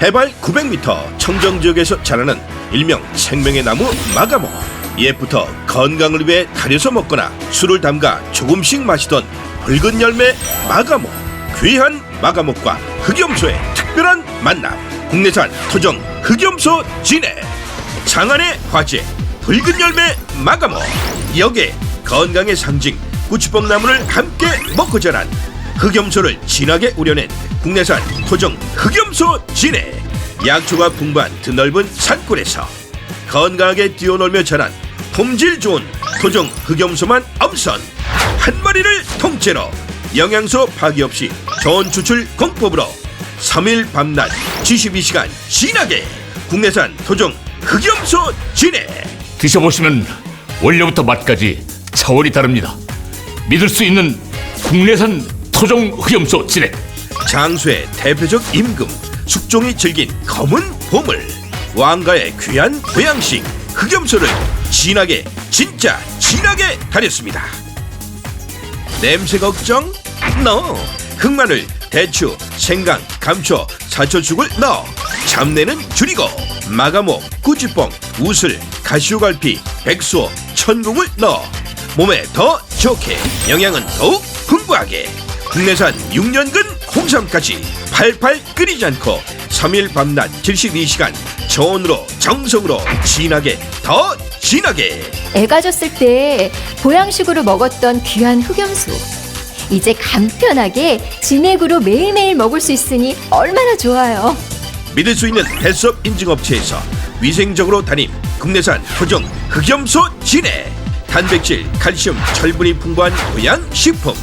해발 900m 청정 지역에서 자라는 일명 생명의 나무 마가모. 옛부터 건강을 위해 달여서 먹거나 술을 담가 조금씩 마시던 붉은 열매 마가모. 귀한 마가목과 흑염소의 특별한 만남. 국내산 토종 흑염소 진해. 장안의 화제 붉은 열매 마가모. 여기에 건강의 상징 꾸치뽕나무를 함께 먹고 자란 흑염소를 진하게 우려낸 국내산 토종 흑염소 진해 약초가 풍부한 드넓은 산골에서 건강하게 뛰어놀며 자란 품질 좋은 토종 흑염소만 엄선 한 마리를 통째로 영양소 파기 없이 좋은 추출 공법으로 3일 밤낮 72시간 진하게 국내산 토종 흑염소 진해 드셔보시면 원료부터 맛까지 차원이 다릅니다. 믿을 수 있는 국내산 토종 흑염소 진액. 장수의 대표적 임금 숙종이 즐긴 검은 보물 왕가의 귀한 보양식 흑염소를 진하게 진짜 진하게 가렸습니다 냄새 걱정? 넣어 흑마늘, 대추, 생강, 감초, 사초죽을 넣어 잡내는 줄이고 마가모, 꾸지뽕, 우슬, 가시오갈피, 백소, 천국을 넣어 몸에 더 좋게 영양은 더욱 풍부하게 국내산 6년근 홍삼까지 팔팔 끓이지 않고 3일 밤낮 72시간 저온으로 정성으로 진하게 더 진하게 애가 졌을 때 보양식으로 먹었던 귀한 흑염소. 이제 간편하게 진액으로 매일매일 먹을 수 있으니 얼마나 좋아요. 믿을 수 있는 뱃섭 인증업체에서 위생적으로 다님 국내산 토종 흑염소 진해 단백질, 칼슘, 철분이 풍부한 보양식품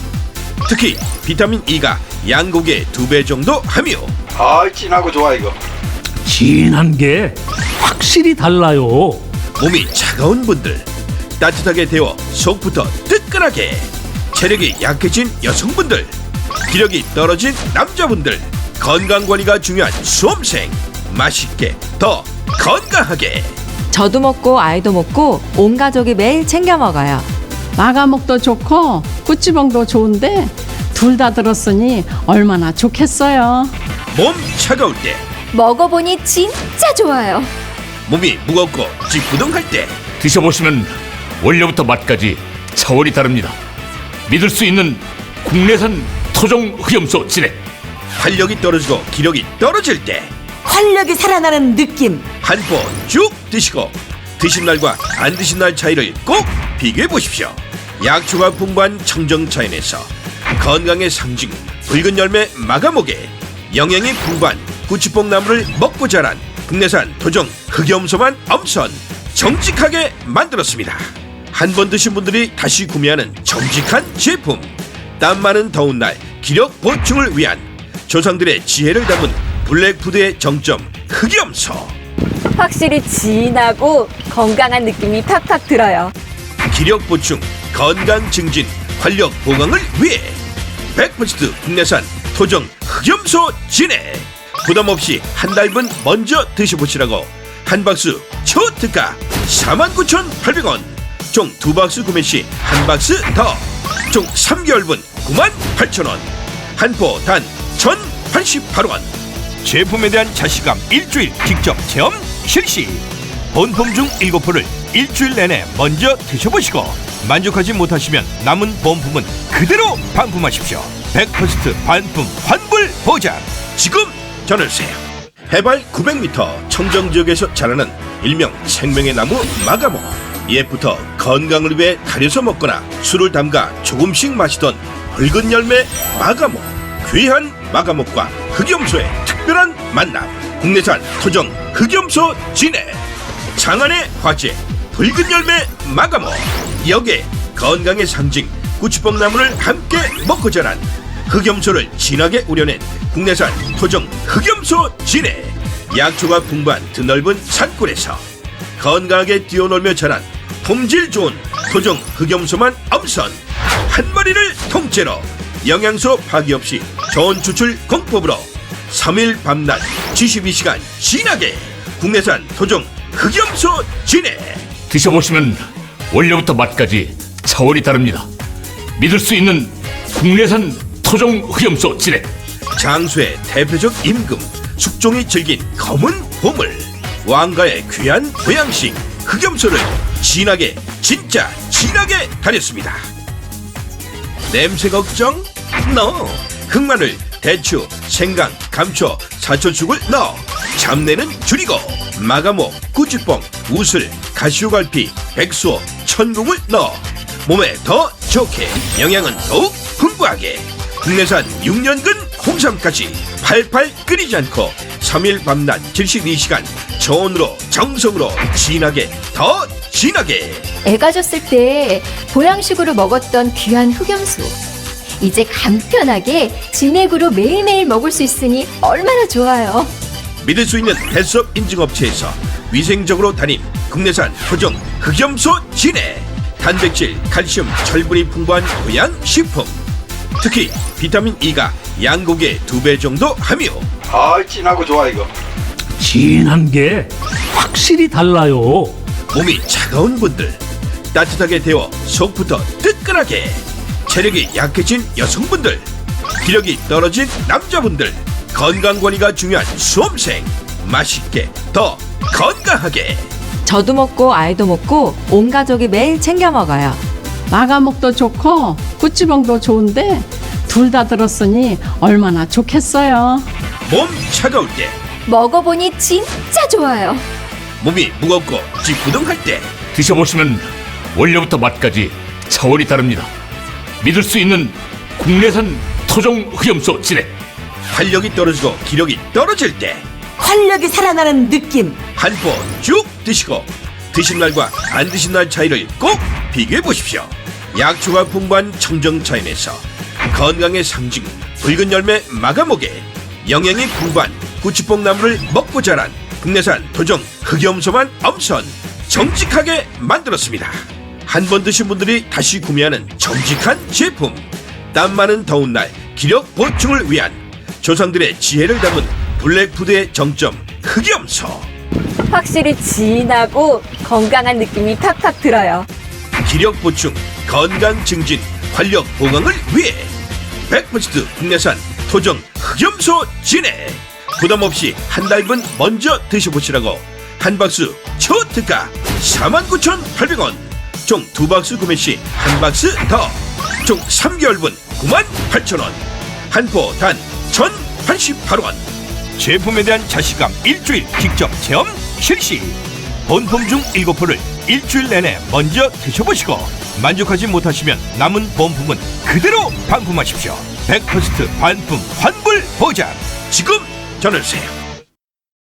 특히 비타민 E가 양고기의 두 배 정도 함유 아 진하고 좋아 이거 진한 게 확실히 달라요. 몸이 차가운 분들 따뜻하게 데워 속부터 뜨끈하게 체력이 약해진 여성분들 기력이 떨어진 남자분들 건강관리가 중요한 수험생 맛있게 더 건강하게 저도 먹고 아이도 먹고 온 가족이 매일 챙겨 먹어요. 마가목도 좋고 꾸치봉도 좋은데 둘 다 들었으니 얼마나 좋겠어요. 몸 차가울 때 먹어보니 진짜 좋아요. 몸이 무겁고 찌뿌둥할 때 드셔보시면 원료부터 맛까지 차원이 다릅니다. 믿을 수 있는 국내산 토종 흑염소 진액. 활력이 떨어지고 기력이 떨어질 때 활력이 살아나는 느낌. 한 포 쭉 드시고 드신 날과 안 드신 날 차이를 꼭 비교해 보십시오. 약초가 풍부한 청정자연에서 건강의 상징 붉은 열매 마가목에 영양이 풍부한 구치뽕 나무를 먹고 자란 국내산 토종 흑염소만 엄선 정직하게 만들었습니다. 한 번 드신 분들이 다시 구매하는 정직한 제품. 땀 많은 더운 날 기력 보충을 위한 조상들의 지혜를 담은 블랙푸드의 정점 흑염소. 확실히 진하고 건강한 느낌이 팍팍 들어요. 기력 보충, 건강 증진, 활력 보강을 위해 100% 국내산 토종 흑염소 진해. 부담 없이 한 달분 먼저 드셔보시라고 한 박스 초특가 49,800원. 총 두 박스 구매 시 한 박스 더. 총 3개월분 98,000원. 한 포 단 1,088원. 제품에 대한 자신감 일주일 직접 체험 실시 본품 중 7포를 일주일 내내 먼저 드셔보시고 만족하지 못하시면 남은 본품은 그대로 반품하십시오. 100% 반품 환불 보장. 지금 전화주세요. 해발 900m 청정 지역에서 자라는 일명 생명의 나무 마가모. 옛부터 건강을 위해 달여서 먹거나 술을 담가 조금씩 마시던 붉은 열매 마가모. 귀한 마가목과 흑염소의 특별한 만남. 국내산 토종 흑염소 진해 장안의 화제 붉은 열매 마가모 여기에 건강의 상징 꾸치뽕나무를 함께 먹고 자란 흑염소를 진하게 우려낸 국내산 토종 흑염소 진해. 약초가 풍부한 드넓은 산골에서 건강하게 뛰어놀며 자란 품질 좋은 토종 흑염소만 엄선 한 마리를 통째로 영양소 파기 없이 좋은 추출 공법으로 3일 밤낮 72시간 진하게 국내산 토종 흑염소 진해 드셔보시면 원료부터 맛까지 차원이 다릅니다. 믿을 수 있는 국내산 토종 흑염소 진액. 장수의 대표적 임금 숙종이 즐긴 검은 보물 왕가의 귀한 보양식 흑염소를 진하게 진짜 진하게 다렸습니다 냄새 걱정? 넣어 흑마늘, 대추, 생강, 감초, 사초죽을 넣어 잡내는 줄이고 마가목, 꾸지뽕, 우슬, 가시오갈피, 백수어, 천궁을 넣어 몸에 더 좋게 영양은 더욱 풍부하게 국내산 6년근 홍삼까지 팔팔 끓이지 않고 3일 밤낮 72시간 저온으로 정성으로 진하게 더 진하게 애가 졌을 때 보양식으로 먹었던 귀한 흑염소. 이제 간편하게 진액으로 매일매일 먹을 수 있으니 얼마나 좋아요. 믿을 수 있는 배수업 인증업체에서 위생적으로 다닌 국내산 토종 흑염소 진해 단백질, 칼슘, 철분이 풍부한 보양식품. 특히 비타민 E가 양고기의 두 배 정도 함유. 아 진하고 좋아 이거. 진한 게 확실히 달라요. 몸이 차가운 분들 따뜻하게 데워 속부터 뜨끈하게 체력이 약해진 여성분들 기력이 떨어진 남자분들 건강관리가 중요한 수험생 맛있게 더 건강하게 저도 먹고 아이도 먹고 온 가족이 매일 챙겨 먹어요. 마가목도 좋고 구찌봉도 좋은데 둘 다 들었으니 얼마나 좋겠어요. 몸 차가울 때 먹어보니 진짜 좋아요. 몸이 무겁고 찌뿌둥할 때 드셔보시면 원료부터 맛까지 차원이 다릅니다. 믿을 수 있는 국내산 토종 흑염소 진액. 활력이 떨어지고 기력이 떨어질 때 활력이 살아나는 느낌 한 포 쭉 드시고 드신 날과 안 드신 날 차이를 꼭 비교해 보십시오. 약초가 풍부한 청정차인에서 건강의 상징 붉은 열매 마가목에 영양이 풍부한 구치뽕 나무를 먹고 자란 국내산 토종 흑염소만 엄선 정직하게 만들었습니다. 한 번 드신 분들이 다시 구매하는 정직한 제품. 땀 많은 더운 날 기력 보충을 위한 조상들의 지혜를 담은 블랙 푸드의 정점 흑염소. 확실히 진하고 건강한 느낌이 팍팍 들어요. 기력 보충, 건강 증진, 활력 보강을 위해 100% 국내산 토종 흑염소 진해 부담 없이 한 달분 먼저 드셔보시라고 한 박스 초특가 49,800원 총 두 박스 구매 시 한 박스 더 총 3개월분 98,000원 한 포 단 1,088원. 제품에 대한 자신감 일주일 직접 체험 실시. 본품 중 7포를 일주일 내내 먼저 드셔보시고 만족하지 못하시면 남은 본품은 그대로 반품하십시오. 100% 반품 환불 보장. 지금 전화주세요